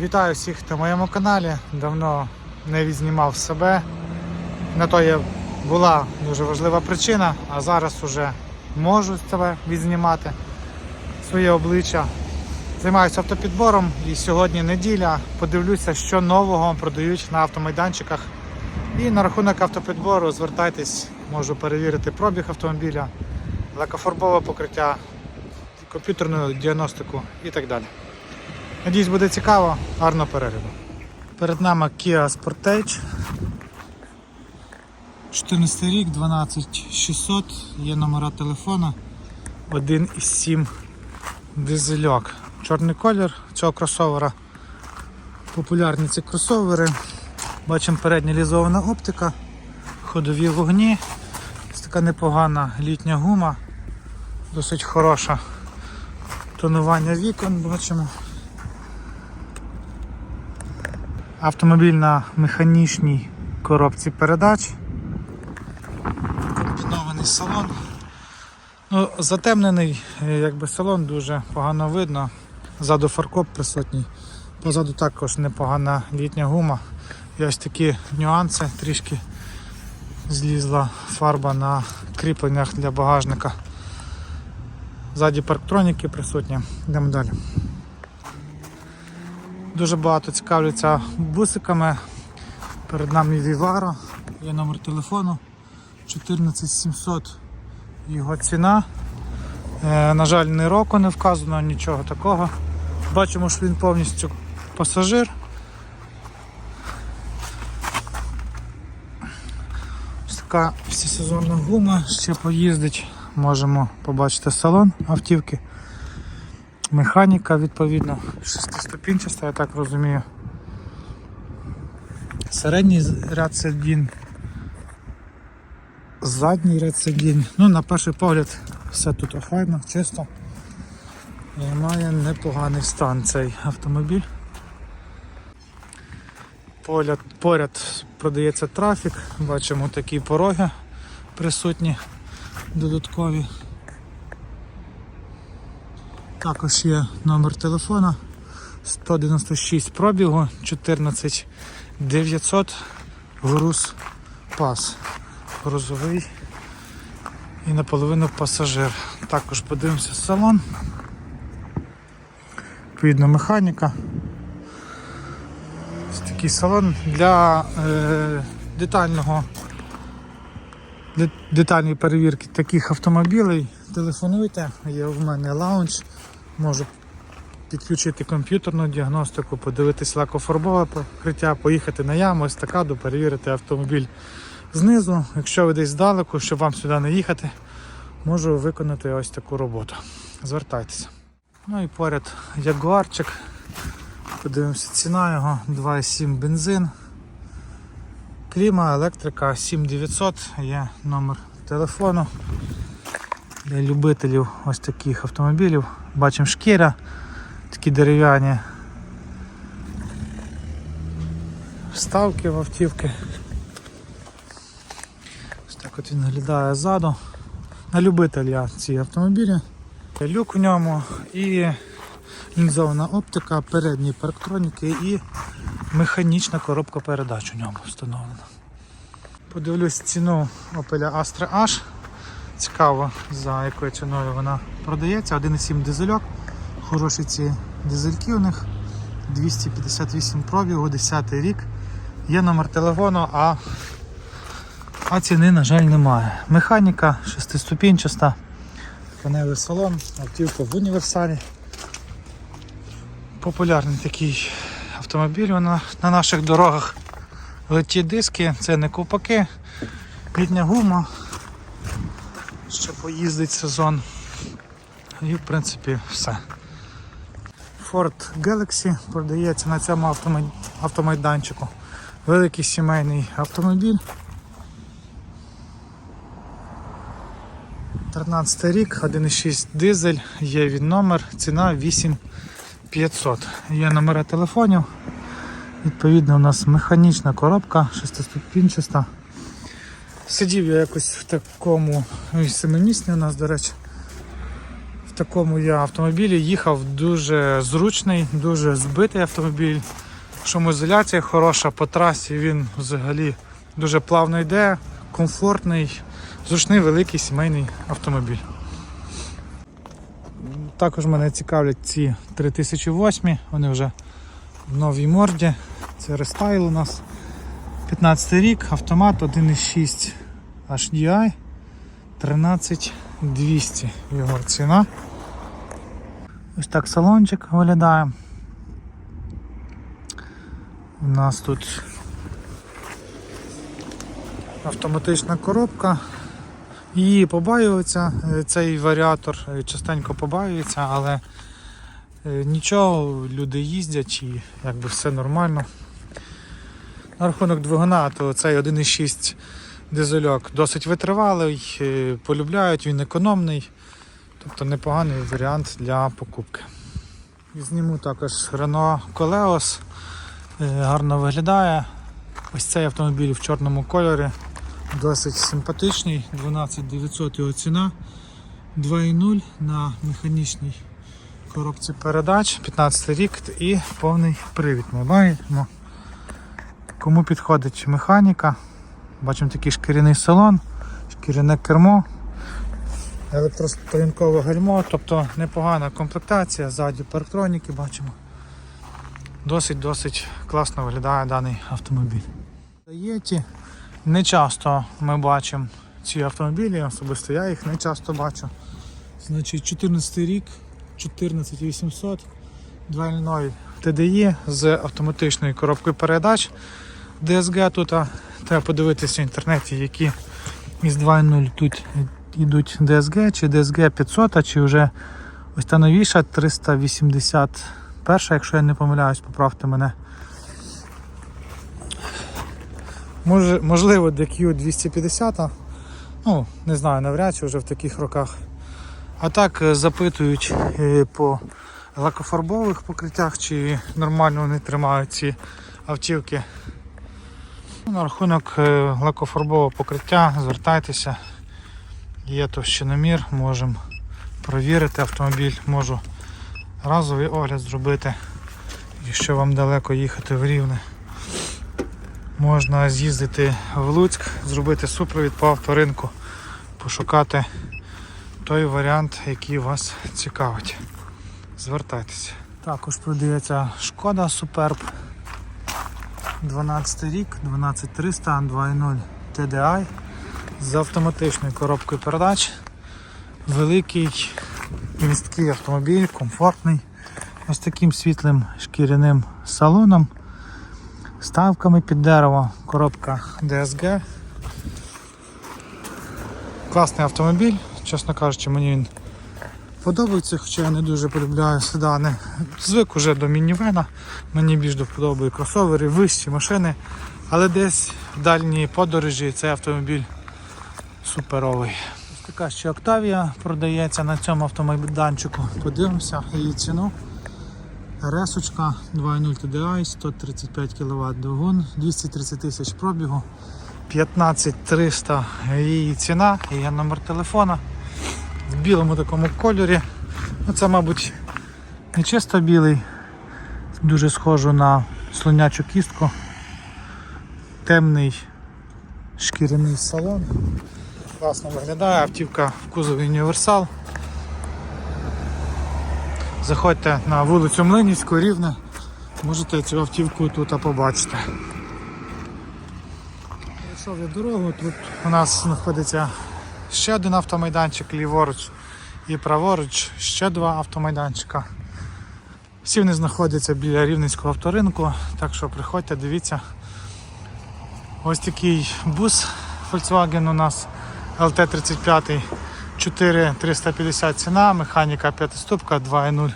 Вітаю всіх на моєму каналі. Давно не відзнімав себе. На то є була дуже важлива причина, а зараз уже можу себе відзнімати своє обличчя. Займаюся автопідбором і сьогодні неділя. Подивлюся, що нового продають на автомайданчиках. І на рахунок автопідбору звертайтесь, можу перевірити пробіг автомобіля, лакофарбове покриття, комп'ютерну діагностику і так далі. Надіюсь, буде цікаво, гарного перегляду. Перед нами Kia Sportage. 14 рік, 12600, є номера телефона 1,7 дизельок. Чорний колір цього кросовера. Популярні ці кросовери. Бачимо передня лізована оптика, ходові вогні. Ось така непогана літня гума, досить хороша. Тонування вікон бачимо. Автомобіль на механічній коробці передач. Комбінований салон. Ну, затемнений, е, якби салон дуже погано видно. Ззаду фаркоп присутній. Позаду також непогана літня гума. І ось такі нюанси, трішки злізла фарба на кріпленнях для багажника. Ззаді парктроніки присутні. Йдемо далі. Дуже багато цікавляться бусиками. Перед нами Vivaro, є номер телефону 14700 його ціна. Е, на жаль, ні року не вказано, нічого такого. Бачимо, що він повністю пасажир. Ось така всесезонна гума, ще поїздить. Можемо побачити салон автівки. Механіка відповідно, шестиступінчаста, я так розумію. Середній ряд сидінь, задній ряд сидінь. Ну, на перший погляд, все тут охайно, чисто. І має непоганий стан цей автомобіль. Поряд, поряд продається трафік, бачимо такі пороги присутні додаткові. Також є номер телефона 196 пробігу 14 900 груз пас. Грузовий і наполовину пасажир. Також подивимося салон. Відповідно механіка. Ось такий салон для е, детального де- детальної перевірки таких автомобілей. Телефонуйте, є в мене лаунж, можу підключити комп'ютерну діагностику, подивитись лакофарбове покриття, поїхати на яму, естакаду, перевірити автомобіль знизу. Якщо ви десь здалеку, щоб вам сюди не їхати, можу виконати ось таку роботу. Звертайтеся. Ну і поряд ягуарчик. Подивимося, ціна його 2,7 бензин. Кліма, електрика 7900, є номер телефону. Для любителів ось таких автомобілів. Бачимо шкіря, такі дерев'яні вставки в автівки. Ось так от він виглядає ззаду. На любителя ці автомобілі. Люк у ньому і лінзована оптика, передні парктроніки і механічна коробка передач у ньому встановлена. Подивлюсь ціну Opel Astra H. Цікаво, за якою ціною вона продається. 1,7 дизельок. Хороші ці дизельки у них. 258 пробігу, 10 рік. Є номер телефону, а, а ціни, на жаль, немає. Механіка шестиступінчаста, панелий салон, автівка в універсалі. Популярний такий автомобіль на, на наших дорогах. Леті диски, це не ковпаки, літня гума, ще поїздить сезон. І в принципі все. Ford Galaxy продається на цьому автомайданчику. Великий сімейний автомобіль. 13 рік, 1,6 дизель, є він номер, ціна 8500. Є номера телефонів. Відповідно, у нас механічна коробка, шестиступінчаста. Сидів я якось в такому, ну у нас, до речі, в такому я автомобілі їхав дуже зручний, дуже збитий автомобіль. Шумоізоляція хороша по трасі, він взагалі дуже плавно йде, комфортний, зручний великий сімейний автомобіль. Також мене цікавлять ці 3008, вони вже в новій морді. Це рестайл у нас. 15 рік, автомат 1.6 HDI 13200 його ціна. Ось так салончик виглядає. У нас тут автоматична коробка. Її побаюється, цей варіатор частенько побаюється, але е, нічого, люди їздять і якби все нормально. На рахунок двигуна, то цей 1.6 дизельок. Досить витривалий, е, полюбляють, він економний, тобто непоганий варіант для покупки. І зніму також Renault Coleos, е, гарно виглядає. Ось цей автомобіль в чорному кольорі, досить симпатичний, 12900 його ціна, 2.0 на механічній коробці передач, 15 рік і повний привід. Ми маємо. Кому підходить механіка, бачимо такий шкіряний салон, шкіряне кермо, електростоянкове гальмо, тобто непогана комплектація, ззаді парктроніки бачимо. Досить-досить класно виглядає даний автомобіль. Єті не часто ми бачимо ці автомобілі, особисто я їх не часто бачу. Значить 14 рік, 14800, 2.0 TDI з автоматичною коробкою передач. DSG тут а, треба подивитися в інтернеті, які із 2.0 тут йдуть DSG, чи DSG 500, чи вже ось та новіша 381, якщо я не помиляюсь, поправте мене. Може, можливо, DQ 250, ну, не знаю, навряд чи вже в таких роках. А так е, запитують е, по лакофарбових покриттях, чи нормально вони тримають ці автівки. Ну, На рахунок е, лакофарбового покриття звертайтеся. Є товщиномір, можемо провірити автомобіль, можу разовий огляд зробити, якщо вам далеко їхати в Рівне. Можна з'їздити в Луцьк, зробити супровід по авторинку, пошукати той варіант, який вас цікавить. Звертайтеся. Також продається шкода Superb 12 рік, 12300 2.0 TDI з автоматичною коробкою передач. Великий місткий автомобіль, комфортний, ось таким світлим шкіряним салоном, ставками під дерево, коробка DSG. Класний автомобіль, чесно кажучи, мені він подобається, хоча я не дуже полюбляю седани. Звик уже до мінівена, мені більш до вподоби кросовери, вищі машини, але десь в дальній подорожі цей автомобіль суперовий. Ось така ще Octavia продається на цьому автомайданчику. Подивимося її ціну. Ресочка 2.0 TDI, 135 кВт двигун, 230 тисяч пробігу, 15300 її ціна, є номер телефона в білому такому кольорі. Ну, Це, мабуть, не чисто білий, дуже схожу на слонячу кістку. Темний шкіряний салон. Класно виглядає, автівка в кузові універсал. Заходьте на вулицю Млинівську, Рівне, можете цю автівку тут побачити. Прийшов я дорогу, тут у нас знаходиться ще один автомайданчик ліворуч і праворуч ще два автомайданчика. Всі вони знаходяться біля Рівненського авторинку, так що приходьте, дивіться. Ось такий бус Volkswagen у нас LT35 4350 ціна, механіка 5 ступка, 2.0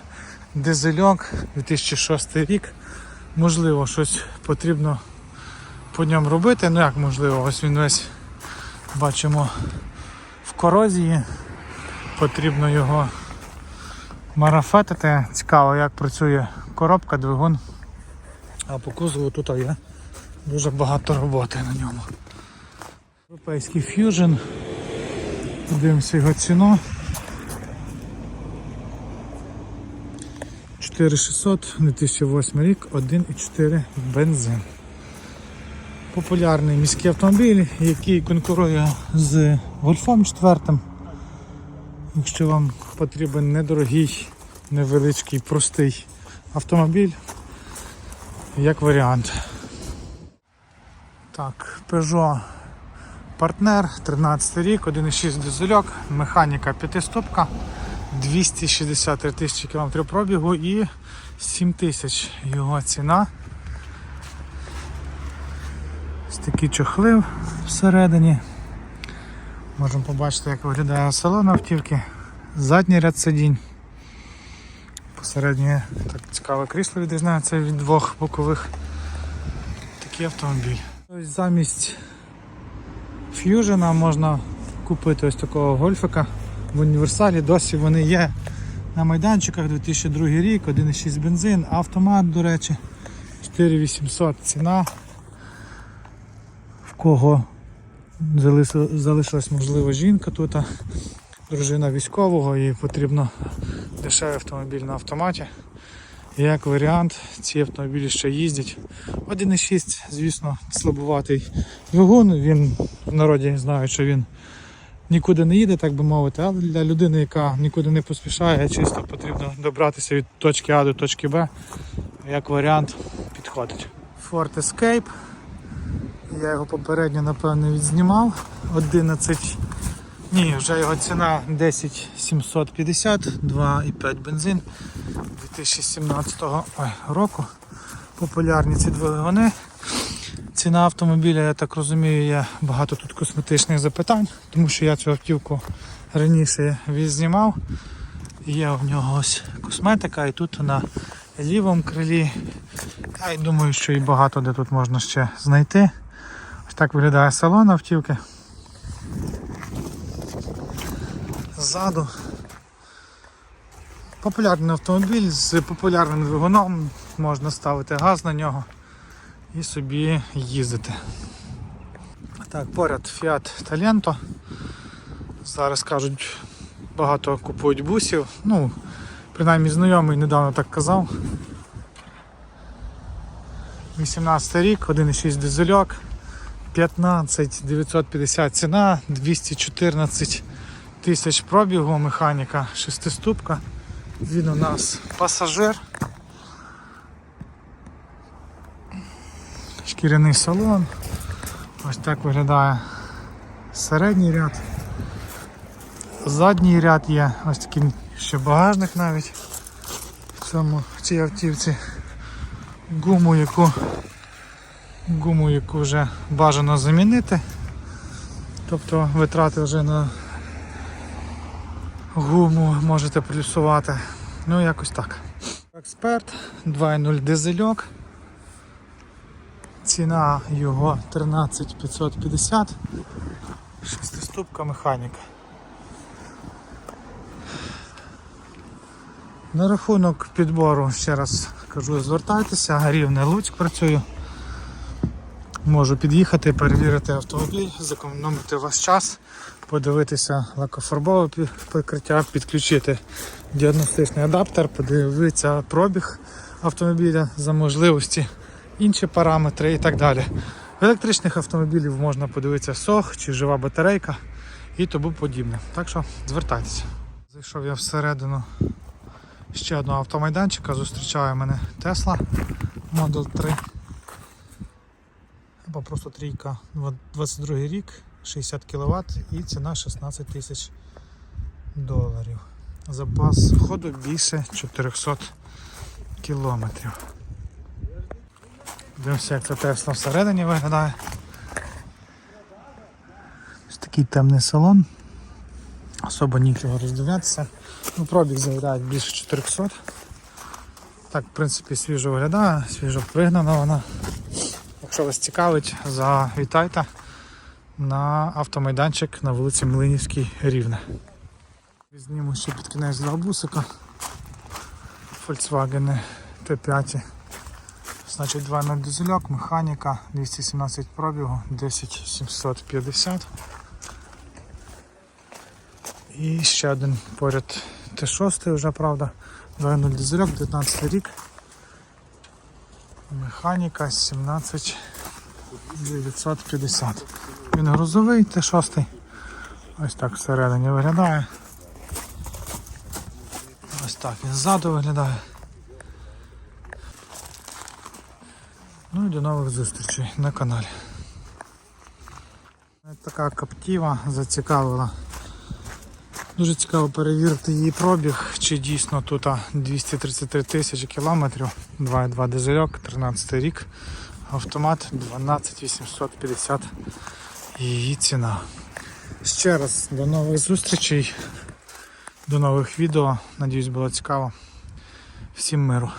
дизельок, 2006 рік. Можливо, щось потрібно по ньому робити. Ну як можливо, ось він весь бачимо в корозії. Потрібно його марафетити. Цікаво, як працює коробка, двигун. А по кузову тут є дуже багато роботи на ньому. Європейський Fusion. Подивимося його ціну. 4600, 2008 рік, 1,4 бензин. Популярний міський автомобіль, який конкурує з Гольфом 4. Якщо вам потрібен недорогий, невеличкий, простий автомобіль, як варіант. Так, Peugeot Партнер, 13 рік, 1,6 дизельок, механіка 5-ступка, 263 тисячі кілометрів пробігу і 7 тисяч його ціна. Ось такі чохли всередині. Можемо побачити, як виглядає салон автівки. Задній ряд сидінь. Посереднє так цікаве крісло відрізняється від двох бокових. Такий автомобіль. Ось замість Ф'южена можна купити ось такого гольфика в універсалі. Досі вони є на майданчиках 2002 рік, 1,6 бензин, автомат, до речі, 4800 ціна. В кого залишилась, можливо жінка тут, дружина військового і потрібно дешевий автомобіль на автоматі. Як варіант, ці автомобілі ще їздять. 1,6, звісно, слабуватий двигун. Він в народі знає, що він нікуди не їде, так би мовити, але для людини, яка нікуди не поспішає, чисто потрібно добратися від точки А до точки Б. Як варіант підходить. Ford Escape. Я його попередньо, напевно, відзнімав. 11. Ні, вже його ціна 10 750, 2,5 бензин 2017 року. Популярні ці двигуни. Ціна автомобіля, я так розумію, є багато тут косметичних запитань, тому що я цю автівку раніше відзнімав. Є в нього ось косметика і тут на лівому крилі. Я думаю, що і багато де тут можна ще знайти. Ось так виглядає салон автівки. Ззаду. Популярний автомобіль з популярним двигуном, можна ставити газ на нього і собі їздити. Так, поряд Fiat Talento. Зараз кажуть, багато купують бусів. Ну, принаймні знайомий недавно так казав. 18 рік, 1,6 дизельок, 15 950 ціна, 214 тисяч пробігу, механіка, шестиступка. Він у нас пасажир. Шкіряний салон. Ось так виглядає середній ряд. Задній ряд є, ось такий ще багажник навіть в цьому в цій автівці. Гуму, яку гуму, яку вже бажано замінити. Тобто витрати вже на гуму можете плюсувати. Ну якось так. Експерт 2.0 дизельок. Ціна його 13550. Шестиступка механіка. На рахунок підбору, ще раз кажу, звертайтеся, рівне Луцьк працюю. Можу під'їхати, перевірити автомобіль, зекономити ваш час, подивитися лакофарбове покриття, підключити діагностичний адаптер, подивитися пробіг автомобіля за можливості, інші параметри і так далі. В електричних автомобілів можна подивитися сох чи жива батарейка і тому подібне. Так що звертайтеся. Зайшов я всередину ще одного автомайданчика, зустрічає мене Tesla Model 3 або просто трійка 22 рік, 60 кВт і ціна 16 тисяч доларів. Запас ходу більше 400 кілометрів. Дивимося, як це Тесла всередині виглядає. Ось такий темний салон. Особо нічого роздивлятися. Ну, пробіг заявляють більше 400. Так, в принципі, свіжо виглядає, свіжо пригнана вона. Якщо вас цікавить, завітайте на автомайданчик на вулиці Млинівській Рівне. Візьмемо ще під кінець два бусика. Volkswagen T5. Значить 2.0 дизельок, механіка, 217 пробігу, 10750. І ще один поряд Т6 вже, правда, 2.0 дизельок, 19 рік. Механіка 17 950. Він грузовий, Т6. Ось так всередині виглядає. Ось так він ззаду виглядає. Ну і до нових зустрічей на каналі. Така каптіва зацікавила. Дуже цікаво перевірити її пробіг, чи дійсно тут 233 тисячі кілометрів, 2,2 дизельок, 13 рік, автомат 12850 її ціна. Ще раз до нових зустрічей, до нових відео. Надіюсь, було цікаво. Всім миру.